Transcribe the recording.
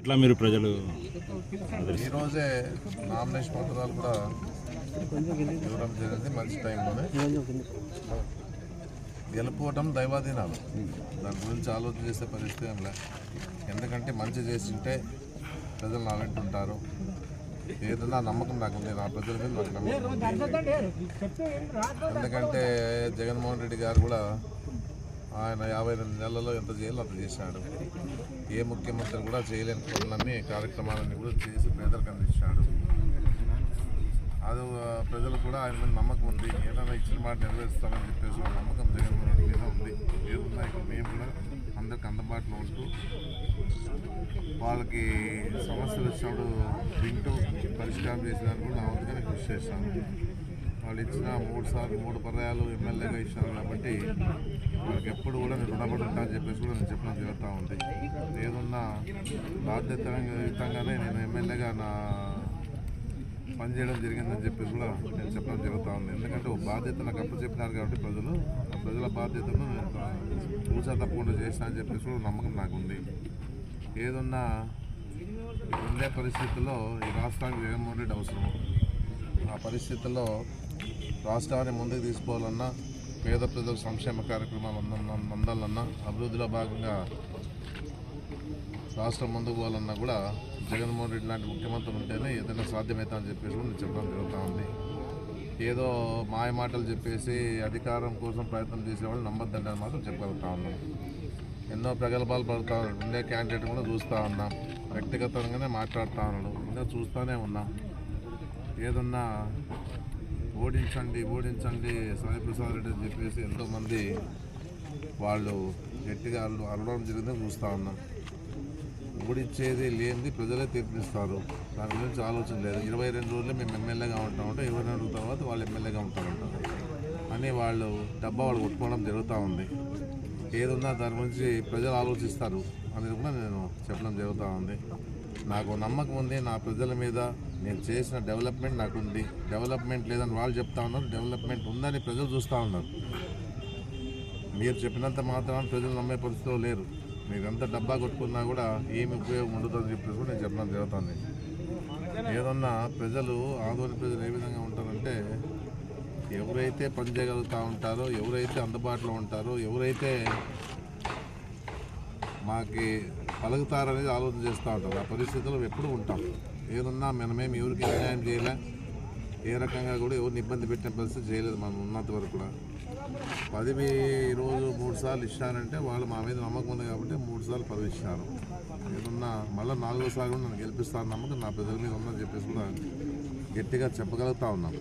ఎట్లా మీరు ప్రజలు ఈరోజే నామినేషన్ పత్రాలు కూడా ఇవ్వడం జరిగింది. మంచి టైంలోనే గెలుపుకోవటం దైవాధీనాలు. దాని గురించి ఆలోచన చేసే పరిస్థితి ఏం లే. ఎందుకంటే మంచి చేసింటే ప్రజలు నా వెంట ఉంటారు. ఏదన్నా నమ్మకం నాకు ఉంది నా ప్రజల మీద నాకు నమ్మకం ఎందుకంటే జగన్మోహన్ రెడ్డి గారు కూడా ఆయన యాభై రెండు నెలల్లో ఎంత చేయాలో అంత చేశాడు. ఏ ముఖ్యమంత్రి కూడా చేయలేని పనులన్నీ కార్యక్రమాలన్నీ కూడా చేసి పేదలకు అందించాడు. అది ప్రజలు కూడా ఆయన మీద నమ్మకం ఉంది. ఏదైనా ఇచ్చిన మాట నెరవేరుస్తామని చెప్పేసి నమ్మకం జగన్మోహన్ రెడ్డి మీద ఉంది. ఏదున్నా ఇక్కడ మేము కూడా అందరికి అందుబాటులో ఉంటూ వాళ్ళకి సమస్యలు వచ్చినప్పుడు వింటూ పరిష్కారం చేసేదానికి కూడా నా వంతుగానే కృషి చేస్తాను. వాళ్ళు ఇచ్చిన మూడు సార్లు మూడు పర్యాలు ఎమ్మెల్యేగా ఇచ్చినారు కాబట్టి వాళ్ళకి ఎప్పుడు కూడా నేను రుణపడి ఉంటా అని చెప్పేసి కూడా నేను చెప్పడం జరుగుతూ ఉంది. ఏదున్నా బాధ్యతయుతంగానే నేను ఎమ్మెల్యేగా నా పనిచేయడం జరిగిందని చెప్పేసి కూడా నేను చెప్పడం జరుగుతూ ఉంది. ఎందుకంటే ఓ బాధ్యత నాకు అప్పుడు చెప్పినారు కాబట్టి ప్రజలు ఆ ప్రజల బాధ్యతను నేను తప్పకుండా చేసినా అని చెప్పేసి కూడా నమ్మకం నాకు ఉంది. ఏదున్నా ఉండే పరిస్థితుల్లో ఈ రాష్ట్రానికి జగన్మోహన్ రెడ్డి అవసరం ఆ పరిస్థితుల్లో రాష్ట్రాన్ని ముందుకు తీసుకోవాలన్నా పేద ప్రజల సంక్షేమ కార్యక్రమాలు అందాలన్నా అభివృద్ధిలో భాగంగా రాష్ట్రం ముందుకు పోవాలన్నా కూడా జగన్మోహన్ రెడ్డి లాంటి ముఖ్యమంత్రులు ఉంటేనే ఏదైనా సాధ్యమవుతా అని చెప్పేసి కూడా నేను చెప్పడం జరుగుతూ ఉంది. ఏదో మాయ మాటలు చెప్పేసి అధికారం కోసం ప్రయత్నం చేసేవాళ్ళు నమ్మద్దండి అని మాత్రం చెప్పగలుగుతా ఉన్నాం. ఎన్నో ప్రగల్భాలు పడుతూ ఉండే క్యాండిడేట్ కూడా చూస్తూ ఉన్నాం. వ్యక్తిగతంగానే మాట్లాడుతూ ఉన్నాడు. ఇంకా చూస్తూనే ఉన్నాం. ఏదన్నా ఓడించండి ఓడించండి సాయి ప్రసాద్ రెడ్డి అని చెప్పేసి ఎంతోమంది వాళ్ళు గట్టిగా అరవడం అరవడం జరిగింది చూస్తూ ఉన్నాం. ఓడించేది లేనిది ప్రజలే తీర్పిస్తారు. దాని గురించి ఆలోచన లేదు. ఇరవై రెండు రోజులు మేము ఎమ్మెల్యేగా ఉంటామంటే ఇరవై రెండు రోజుల తర్వాత వాళ్ళు ఎమ్మెల్యేగా ఉంటారంటారు అని వాళ్ళు డబ్బా వాళ్ళు కొట్టుకోవడం జరుగుతూ ఉంది. ఏదున్నా దాని గురించి ప్రజలు ఆలోచిస్తారు అనేది కూడా నేను చెప్పడం జరుగుతూ ఉంది. నాకు నమ్మకం ఉంది నా ప్రజల మీద నేను చేసిన డెవలప్మెంట్ నాకు ఉంది. డెవలప్మెంట్ లేదని వాళ్ళు చెప్తా ఉన్నారు డెవలప్మెంట్ ఉందని ప్రజలు చూస్తూ ఉన్నారు. మీరు చెప్పినంత మాత్రం ప్రజలు నమ్మే పరిస్థితిలో లేరు. మీరు ఎంత డబ్బా కొట్టుకున్నా కూడా ఏమి ఉపయోగం ఉండదని చెప్పేసి కూడా నేను చెప్పడం జరుగుతుంది ఏదన్నా ప్రజలు ఆదోని ప్రజలు ఏ విధంగా ఉంటారంటే ఎవరైతే పనిచేయగలుగుతూ ఉంటారో ఎవరైతే అందుబాటులో ఉంటారో ఎవరైతే మాకి పలుకుతారనేది ఆలోచన చేస్తూ ఉంటారు ఆ పరిస్థితుల్లో ఎప్పుడూ ఉంటాం. ఏదన్నా మనమేమి ఎవరికి అన్యాయం చేయలే. ఏ రకంగా కూడా ఎవరిని ఇబ్బంది పెట్టిన పరిస్థితి చేయలేదు మనం ఉన్నంత వరకు కూడా. పదవి రోజు మూడు సార్లు ఇచ్చారంటే వాళ్ళు మా మీద నమ్మకం ఉంది కాబట్టి మూడు సార్లు పదవి ఇచ్చినారు. ఏదన్నా మళ్ళీ నాలుగోసారి కూడా నన్ను గెలిపిస్తాను నమ్మకం నా ప్రజల మీద ఉందని చెప్పేసి కూడా గట్టిగా చెప్పగలుగుతా ఉన్నాను